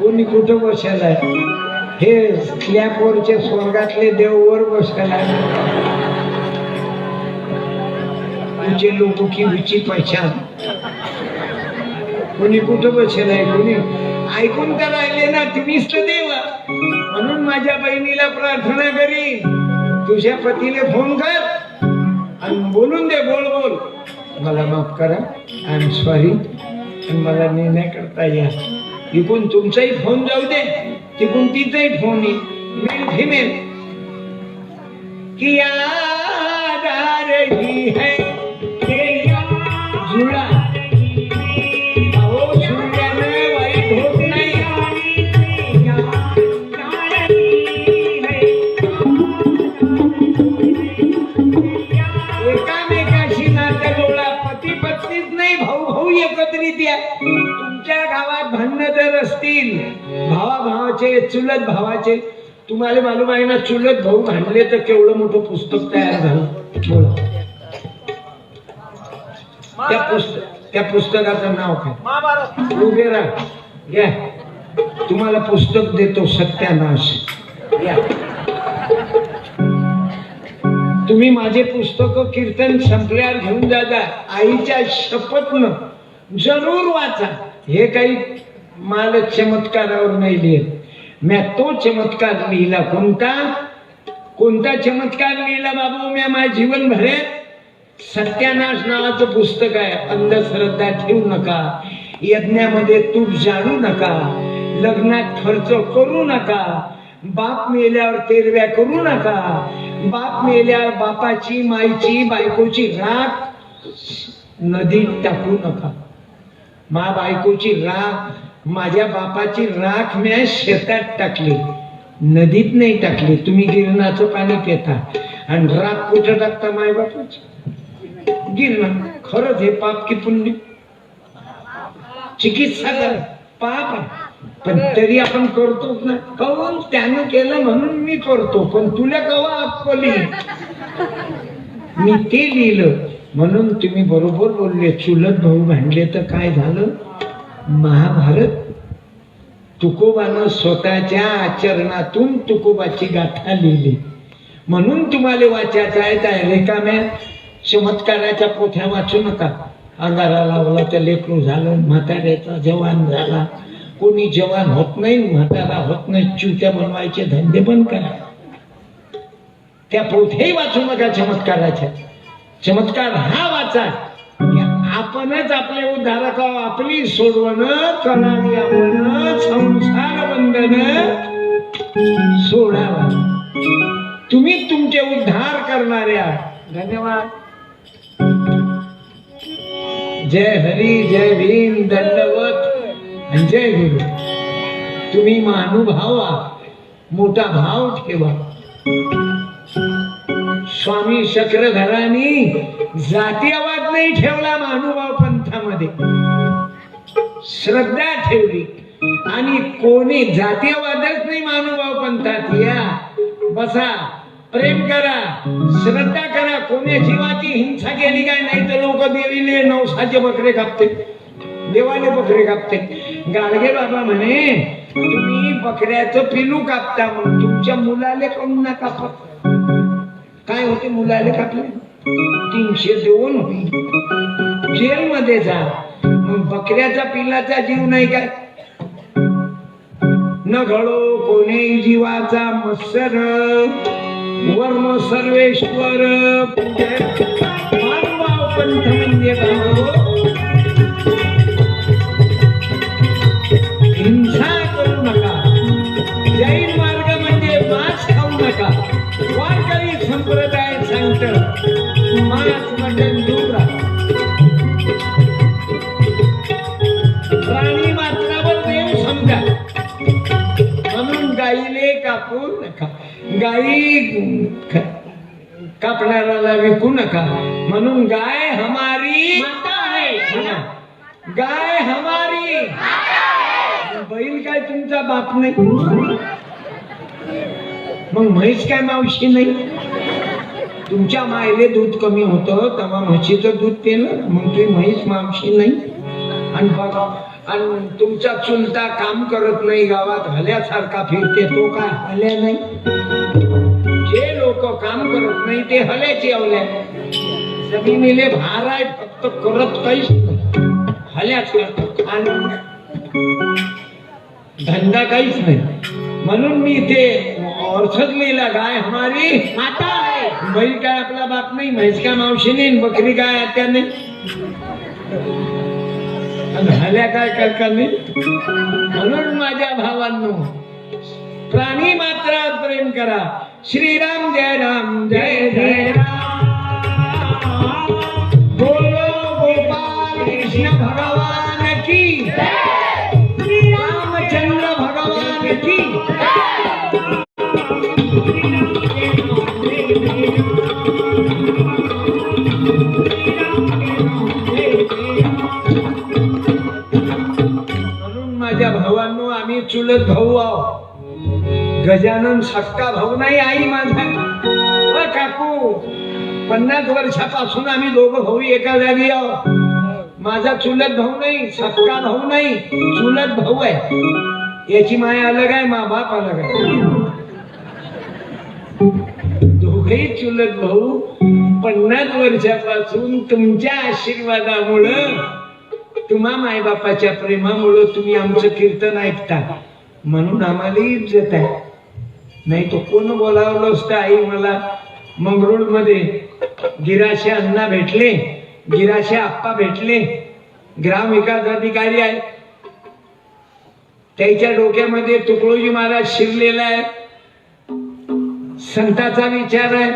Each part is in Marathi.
कोणी कुठं बसायला हे स्लॅपवरचे स्वर्गातले देववर बसायला तुझे लोक की विची पहचान. कोणी कुठं बसेल आहे? कोणी? ऐकून तर राहिले ना तुम्हीच तर देवा. म्हणून माझ्या बहिणीला प्रार्थना करी. तुझ्या पतीने फोन कर. आणि बोलून दे बोल बोल. मला माफ करा. आय एम सॉरी मला निर्णय करता या. इकून तुमचाही फोन जाऊ दे तिकून तिचाही फोन येईल. मेल किया चुलत भावाचे तुम्हाला मालूम आहे ना चुलत भाऊ भांडले तर केवढं मोठं पुस्तक तयार झालं? बोला. त्या पुस्तक त्या पुस्तकाचं नाव काय? उभे राहा. घ्या. तुम्हाला पुस्तक देतो सत्यानाश. घ्या. तुम्ही माझे पुस्तक कीर्तन संपल्यावर घेऊन जा जा आईच्या शपथनं जरूर वाचा. हे काही माल चमत्कारावर नाही लिहित. म्या तो चमत्कार लिहिला. कोणता? कोणता चमत्कार लिहिला बाबू? म्या माझ्या जीवन भरे सत्यानाश नावाचं पुस्तक आहे. अंधश्रद्धा ठेवू नका. यज्ञामध्ये तूप जाणू नका. लग्नात खर्च करू नका. बाप मेल्यावर तेरव्या करू नका. बाप मेल्यावर बापाची माईची बायकोची राख नदीत टाकू नका. मा बायकोची राख माझ्या बापाची राख मी शेतात टाकली. नदीत नाही टाकली. तुम्ही गिरणाचं पाणी पिता. आणि राख कुठं टाकता माय बापाची? गिरणा. खरंच हे पाप की पुण्य? चिकित्सा कर. पाप आहे. पण तरी आपण करतोच ना. कहून त्यानं केलं म्हणून मी करतो. पण तुला कवा अक्कली मी ते लिहिलं. म्हणून तुम्ही बरोबर बोलले. चुलत भाऊ भांडले तर काय झालं? महाभारत तुकोबानं स्वतःच्या आचरणातून तुकोबाची गाथा लिहिली. म्हणून तुम्हाला वाचायचं आहे त्या रेकाम्या चमत्काराच्या पोथ्या वाचू नका. अंगारा लावला तर लेकरू झालं म्हाताऱ्याचा जवान झाला. कोणी जवान होत नाही म्हातारा होत नाही चुत्या बनवायचे धंदे बंद करा. त्या पोथ्याही वाचू नका चमत्काराच्या. चमत्कार हा वाचा. आपणच आपले उद्धारक आपली सोडवण करावी आपण संसार बंधन सोडावा. तुम्ही तुमचे उद्धार करणाऱ्या. धन्यवाद. जय हरी जय भीम दंडवत जय गुरु. तुम्ही महानुभाव मोठा भाव ठेवा. स्वामी शक्रधरांनी जातीयवाद नाही ठेवला महानुभाव पंथामध्ये. श्रद्धा ठेवली. आणि कोणी जातीयवादच नाही महानुभाव पंथात या. बसा प्रेम करा श्रद्धा करा. कोणी जीवाची हिंसा केली काय नाही तर लोक देवीले नवसाचे बकरे कापते. देवाले बकरे कापते. गाडगे बाबा म्हणे तुम्ही बकऱ्याचं पिलू कापता म्हणून तुमच्या मुलाले काऊन ना कापत? काय होते मुलाले कापले तीनशे देऊन होईल. जेलमध्ये जा. बकऱ्याचा पिलाचा जीव नाही काय? न घडो कोणी जीवाचा मत्सर. वर्म सर्वेश्वर. पंथ म्हणजे कापणाऱ्याला विकू नका म्हणून गाय हमारी. गाय हमारी। बैल काय तुमचा बाप नाही? मग म्हैस काय मावशी नाही? तुमच्या मायले दूध कमी होतं तेव्हा म्हशीचं दूध पेलं मग तुम्ही म्हैस मावशी नाही? आणि बघा आणि तुमचा चुलता काम करत नाही गावात हल्यासारखा फिरते तो काय हल्या नाही? जे लोक काम करत नाही ते हल्याची अवल्या जमिनीले भार आहे फक्त करत काहीच नाही हल्याच धंदा काहीच नाही। म्हणून मी ते औषध लिहिला गाय हमारी माता आहे। बैल काय आपला बाप नाही म्हैस काय मावशी नाही बकरी काय आत्या नाही। हल्या काय करता नाही। म्हणून माझ्या भावांनो प्राणी मात्र प्रेम करा। श्रीराम जय राम जय जय राम। बोलो गोपाल कृष्ण भगवान की श्री रामचंद्र भगवान की म्हणून माझ्या भावांनो आम्ही चुलत भाऊ आहो गजानन सक्का भाऊ नाही आई माझा. अ काकू पन्नास वर्षापासून आम्ही दोघं भाऊ एका जागी आहोत. माझा चुलत भाऊ नाही सक्का भाऊ नाही चुलत भाऊ आहे. याची माया अलग आहे मा बाप अलग आहे. दोघही चुलत भाऊ पन्नास वर्षापासून तुमच्या आशीर्वादामुळं तुम्हा मायबापाच्या प्रेमामुळं तुम्ही आमचं कीर्तन ऐकता. म्हणून आम्हाला इज्जत आहे. नाही तो कोण बोलावलं असतं आई मला? मंगरुळमध्ये गिराशे अण्णा भेटले गिराशे आप्पा भेटले. ग्राम विकास अधिकारी आहे त्याच्या डोक्यामध्ये तुकडोजी महाराज शिरलेला आहे. संताचा विचार आहे.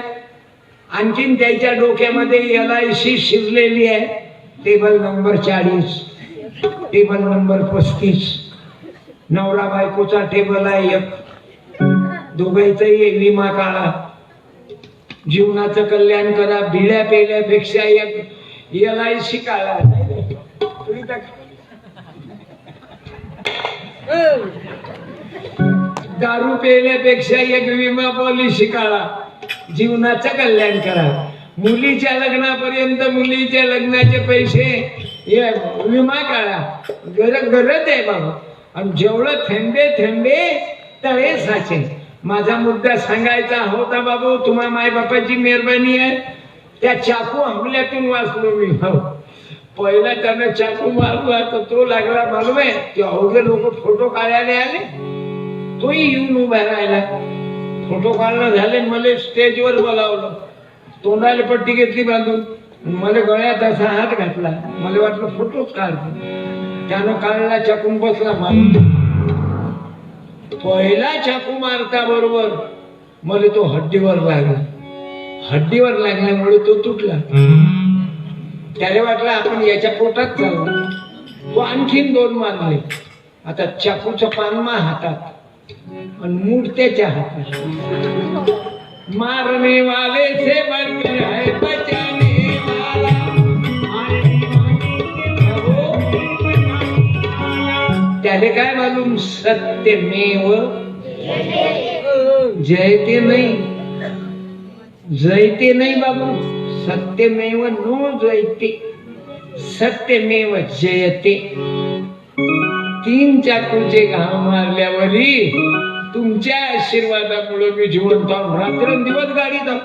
आणखीन त्याच्या डोक्यामध्ये एल आय सी शिरलेली आहे. टेबल नंबर चाळीस टेबल नंबर पस्तीस. नवरा बायकोचा टेबल आहे. एक दोघांचाही विमा काढा. जीवनाचं कल्याण करा. भिड्या पेल्यापेक्षा एक एल आय सी काढा. दारू पेल्यापेक्षा एक विमा पॉलिसी काढा. जीवनाचं कल्याण करा. मुलीच्या लग्नापर्यंत मुलीच्या लग्नाचे पैसे विमा काढा. गरज गरज आहे बाबा. आणि जेवढं थेंबे थेंबे तळे साचे. माझा मुद्दा सांगायचा होता बाबू तुम्हा मायबापाची मेहरबानी आहे. त्या चाकू हमल्यातून वाचलो मी. हो. पहिला त्यानं चाकू मारला तर तो लागला मालूम ते अवघे लोक फोटो काढायला आले. तोही येऊन उभा राहिला. फोटो काढणं झाले मला स्टेजवर बोलावलं. तोंडाला पट्टी घेतली बांधून. मला गळ्यात असा हात घातला. मला वाटलं फोटोच काढतो. त्यानं काढला चाकून बसला मारून पहिला चाकू मारता बरोबर मला तो हड्डीवर लागला. हड्डीवर लागल्यामुळे तो तुटला. त्याला वाटलं आपण याच्या पोटात चाललो तो आणखीन दोन मारले आता चाकूचं पानमा हातात आणि मूठ त्याच्या हातात. मारणे वाले से बढ़कर है त्याले काय मालूम? सत्यमेव जयते नाही. जयते नाही बाबू. सत्यमेव नो जयते. सत्यमेव जयते. तीन चाकूचे घाव मारल्यावरी तुमच्या आशीर्वादामुळे मी जिवंत रात्रंदिवस गाडीत जाऊ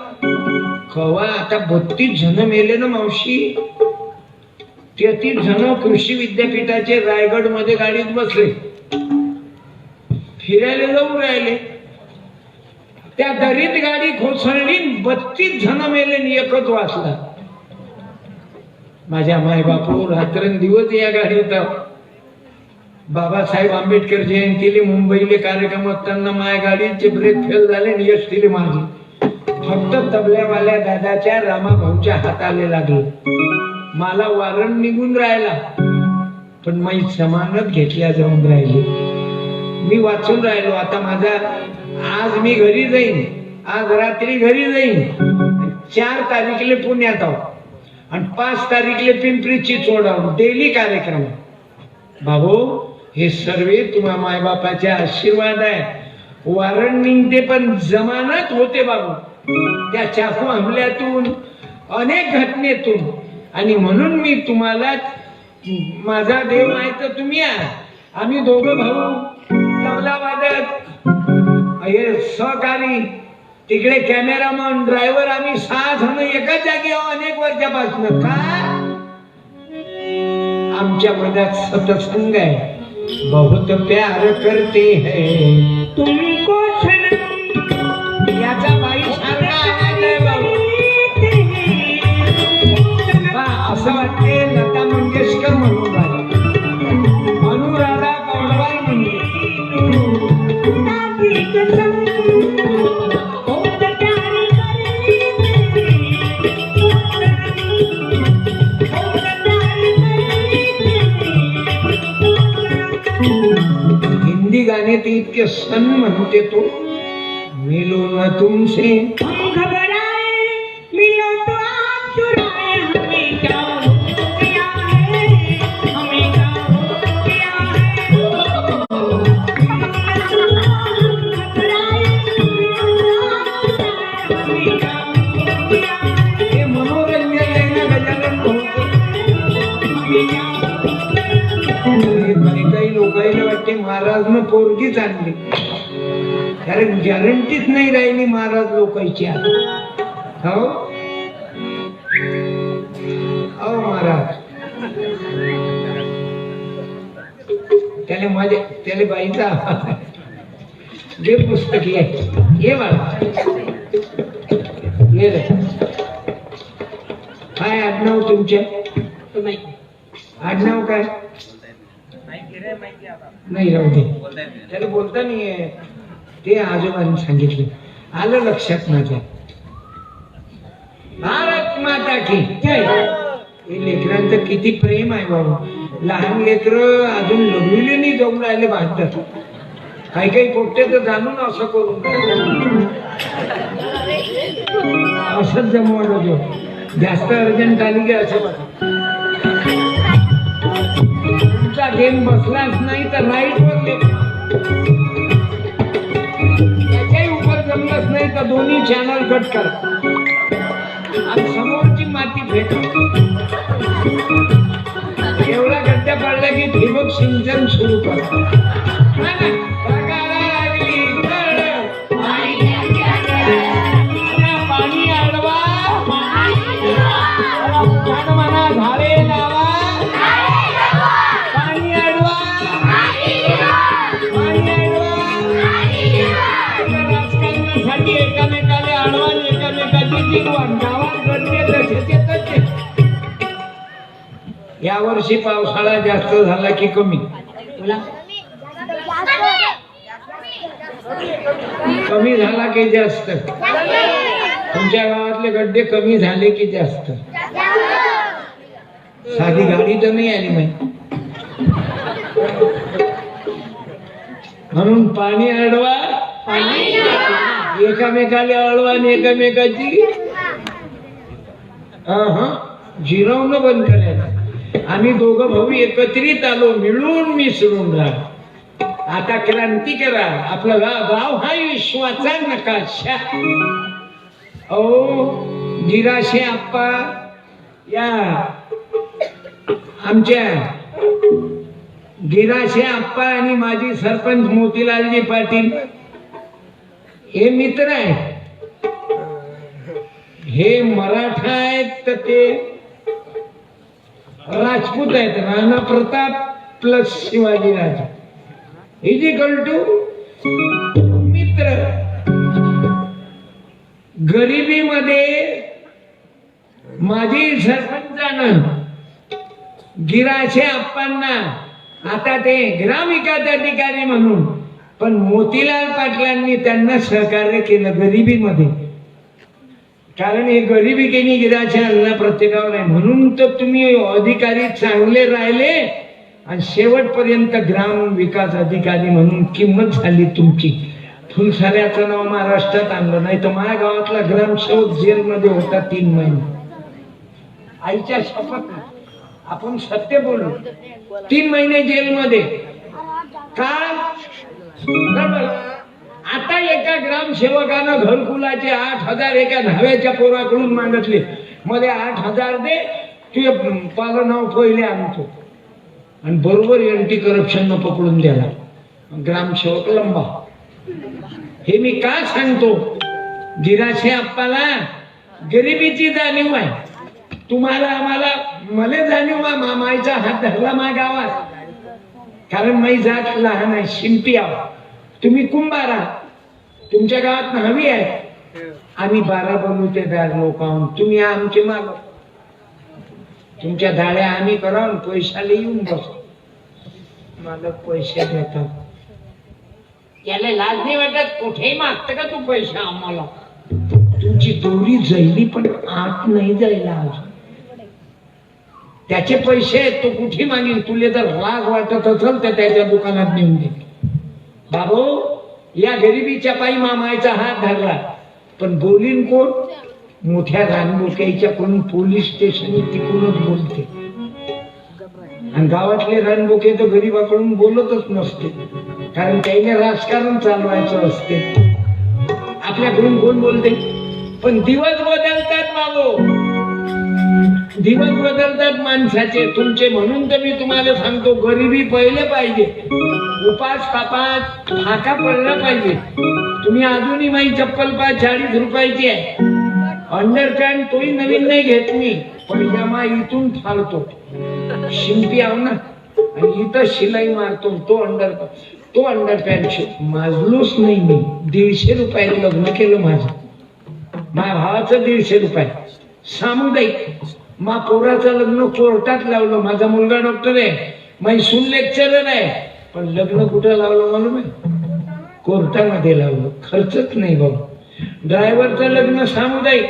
कवा आता बत्तीस जण मेले ना मावशी? तेहतीस जण कृषी विद्यापीठाचे रायगडमध्ये गाडीत बसले. फिरायला जाऊन राहिले. त्या दरीत गाडी कोसळली बत्तीस जण मेले एकच वाचला. माझ्या मायबापू रात्रंदिवस या गाडीत बाबासाहेब आंबेडकर जयंतीले मुंबईले कार्यक्रम असताना माझ्या गाडीचे ब्रेक फेल झाले आणि दिले माझे. फक्त तबल्यावाल्या दादाच्या रामाभाऊच्या हाताले लागले. मला वारण निघून राहिला. पण मी समानच घेतल्या जाऊन राहिले. मी वाचून राहिलो आता माझा आज मी घरी जाईन. आज रात्री घरी जाईन. चार तारीखले पुण्यात आहो. आणि पाच तारीखले पिंपरी चिंचवड आहो. डेली कार्यक्रम. बाबू हे सर्व तुम्हा मायबापाचे आशीर्वाद आहे. वारण निघते पण जमानत होते बाबू. त्या चाकू हमल्यातून अनेक घटनेतून. आणि म्हणून मी तुम्हाला माझा देव आहे तर तुम्ही आम्ही दोघं भाऊ तबला वादक हे सहकारी तिकडे कॅमेरामन ड्रायव्हर आम्ही सहा जण एकाच जागी आहो अनेक वर्षापासून. का? आमच्या मनात सतसंग आहे. बहुत प्यार करते है. तुमको म्हणते तो गॅरंटीच नाही राहिली महाराज लोकांची आता. हो? हो महाराज. त्याला माझे त्याला बाईचा आहे. जे पुस्तक ये ये बाळा काय आडनाव तुमचे? आडनाव काय? नाही राहू दे. त्याला बोलता नाही आहे. ते आजोबांनी सांगितले. आलं लक्षात माझ्या. भारत माता की हे लेकरांचं किती प्रेम आहे बाबा. लहान लेकर अजून लग्निले नाही जाऊन राहिले भारतात. काही काही पोट्टे तर जाणून असं करून असंच जमवलं जो जास्त अर्जंट आली की असं. तुमचा गेम बसलाच नाही तर राईट वर नाही तर दोन्ही चॅनल कट करा. आणि समोरची माती फेका. एवढा गड्ड्या पडला की ठिबक सिंचन सुरू करा. लागली झाडे या वर्षी पावसाळा जास्त झाला की कमी? कमी झाला की जास्त? तुमच्या गावातले गड्डे कमी झाले की जास्त? साधी गाडी तर नाही आली माहिती म्हणून पाणी अडवा. एकामेकाला अडवा आणि एकामेकाची. हा जिरवणं बंद करायचं. आम्ही दोघं भाऊ एकत्रित आलो मिळून मिसळून राहा आता क्रांती करा. आपला गाव गाव हा विश्वाचा नकाशा. ओ गिराशे आप्पा या आमच्या गिराशे आप्पा आणि माजी सरपंच मोतीलालजी पाटील हे मित्र आहेत. हे मराठा आहेत तर ते राजपूत आहेत. Rana Pratap plus Shivaji Raj. Equal to मित्र. गरिबीमध्ये माझी सरपंचानं गिराशे आप्पांना आता ते ग्रामविकास अधिकारी म्हणून पण मोतीलाल पाटलांनी त्यांना सहकार्य केलं गरिबीमध्ये. कारण हे गरिबी केली गिराचे अन्न प्रत्येकावर आहे म्हणून तर तुम्ही अधिकारी चांगले राहिले आणि शेवटपर्यंत ग्राम विकास अधिकारी म्हणून किंमत झाली तुमची. फुलसाऱ्याचं नाव महाराष्ट्रात आणलं नाही तर माझ्या गावातला ग्रामसेवक जेलमध्ये होता तीन महिने. आईच्या शपथ आपण सत्य बोलू. तीन महिने जेलमध्ये. का? आता एका ग्रामसेवकानं घरकुलाचे आठ हजार एका न्हाव्याच्या पोराकडून मागितले. मध्ये आठ हजार दे तुझे पालं नाव पहिले आणतो. आणि बरोबर एंटी करप्शन पकडून द्याला. ग्रामसेवक लंबा. हे मी का सांगतो? गिराशे आप्पाला गरिबीची जाणीव आहे. तुम्हाला आम्हाला मला जाणीव मामाईचा हात धरला मा गावात कारण माझी जात लहान आहे शिंपी आवा तुम्ही कुंभारा. तुमच्या गावात हवी आहे. आम्ही बारा बलुतेदार लोक तुम्ही आमचे मालक तुमच्या धाड्या आम्ही करा पैशाला येऊन बस. मालक पैसे देतात. याला लाज नाही वाटत? कुठेही मागत का तू पैसे आम्हाला? तुमची दोरी जैली पण आत नाही जायला अजून. त्याचे पैसे आहेत, तो कुठे मागेल? तुले जर राग वाटत असेल तर त्याच्या दुकानात नेऊन दे. बाबो या गरिबीच्या पायी मामायचा हात धरला. पण बोलीन कोण? मोठ्या रणबोक्याच्याकडून पोलीस स्टेशन तिकडूनच बोलते. आणि गावातले रणबोके तर गरीबाकडून बोलतच नसते. कारण त्याने राजकारण चालवायचं असते. आपल्याकडून कोण बोलते? पण दिवस बदलतात बाबू. दिवस बदलतात माणसाचे. तुमचे म्हणून तर मी तुम्हाला सांगतो गरिबी पहिले पाहिजे. उपास पापात फाका पडला पाहिजे. तुम्ही अजूनही माझी चप्पल पाच चाळीस रुपयाची आहे. अंडरपॅन्ट तोही नवीन नाही घेत मी. पैजामा इथून फाडतो. शिंपी आहो ना. आणि इथं शिलाई मारतो तो अंडर तो अंडरपॅन्ट माजलोच नाही मी. दीडशे रुपयात लग्न केलं माझं. माझ्या भावाचं दीडशे रुपये सामुदायिक. मा पोराचं लग्न कोर्टात लावलं. माझा मुलगा डॉक्टर आहे. माझी लेक्चरर आहे. पण लग्न कुठं लावलं मालूम आहे? कोर्टामध्ये लावलं. खर्चच नाही बाबा. ड्रायव्हरचं लग्न सामुदायिक.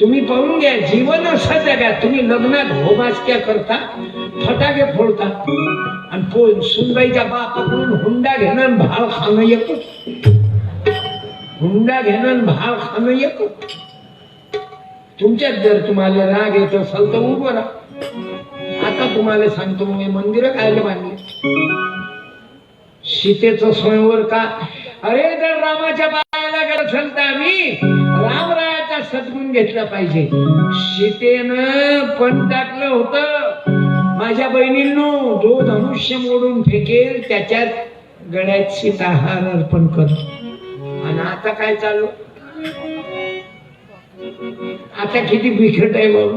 तुम्ही पाहून घ्या. जीवन असं जगा. तुम्ही लग्नात होबासक्या करता फटाके फोडता. आणि पोन सुनबाईच्या बापाकडून हुंडा घेणं भाव खाणं एकच. हुंडा घेणं भाव खाणं येतो तुमच्यात जर तुम्हाला राग येत असेल तर उभं राहा आता तुम्हाला सांगतो मी मंदिर कायला बांधले? सीतेच स्वयंवर का? अरे जर रामाच्या पायाला गेलं असेल तर आम्ही रामरायाचा सद्गुण घेतला पाहिजे. सीतेनं पण टाकलं होतं. माझ्या बहिणींनो जो धनुष्य मोडून फेकेल त्याच्यात गळ्यात सीताहार अर्पण कर. आणि आता काय चालू? आता किती बिखट आहे बाबा.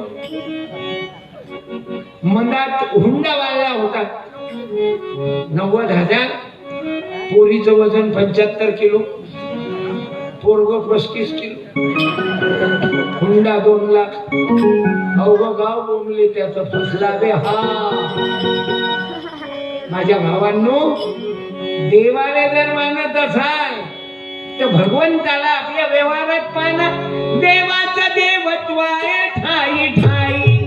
मनात हुंडा वाढला होता. नव्वद हजार पोरीचं वजन पंच्याहत्तर किलो पोरग पस्तीस किलो. हुंडा दोन लाख. अवघ गाव बोंबले त्याचा फसला बे हा. माझ्या भावांनो देवाने जर मानत असाल तर भगवंताला आपल्या व्यवहारात पाहिला देवाचं देवत्व आहे ठाई ठाई.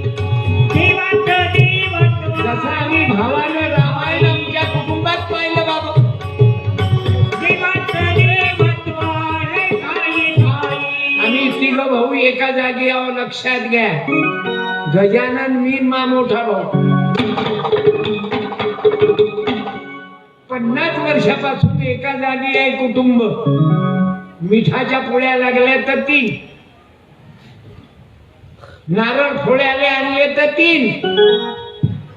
देवाचं देवत्व. जसं आम्ही भावानं रामायण आमच्या कुटुंबात पाहिलं बाबा. देवाचं ठाई ठाई. आम्ही तिघ भाऊ एका जागी आहो लक्षात घ्या. गजानन मीन मा मोठा भाऊ. पन्नास वर्षापासून एका जागी आहे कुटुंब. मिठाच्या पोळ्या लागल्या तर तीन. नारळ फोड्याले आणले तर तीन.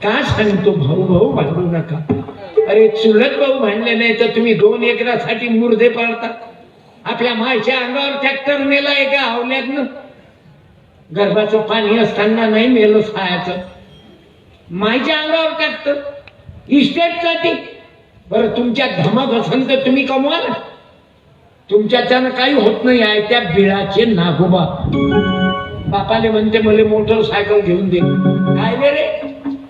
का सांगतो भाऊ भाऊ भांडू नका. अरे चुलत भाऊ भांडले नाही तर तुम्ही दोन एकरासाठी मुर्दे पाळता. आपल्या मायच्या अंगावर ट्रॅक्टर नेला एका आवल्यातनं? गर्भाचं पाणी असताना नाही मेलं खायचं मायच्या अंगावर ट्रॅक्टर इस्टेटसाठी बरं तुमच्या धमक असेल तर तुम्ही कमवा ना तुमच्याच्यानं काही होत नाही आहे त्या बिळाचे नागोबा बापाले म्हणते मला मोटरसायकल घेऊन दे. काय रे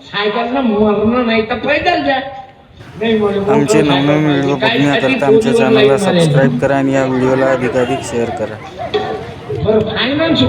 सायकलनं मरणं नाही तर पैदल जा. आमचे नवनवीन व्हिडिओ. बघण्याकरता आमच्या चॅनलला. सबस्क्राईब करा आणि या व्हिडिओला अधिकाधिक शेअर करा. बरं फायनान्स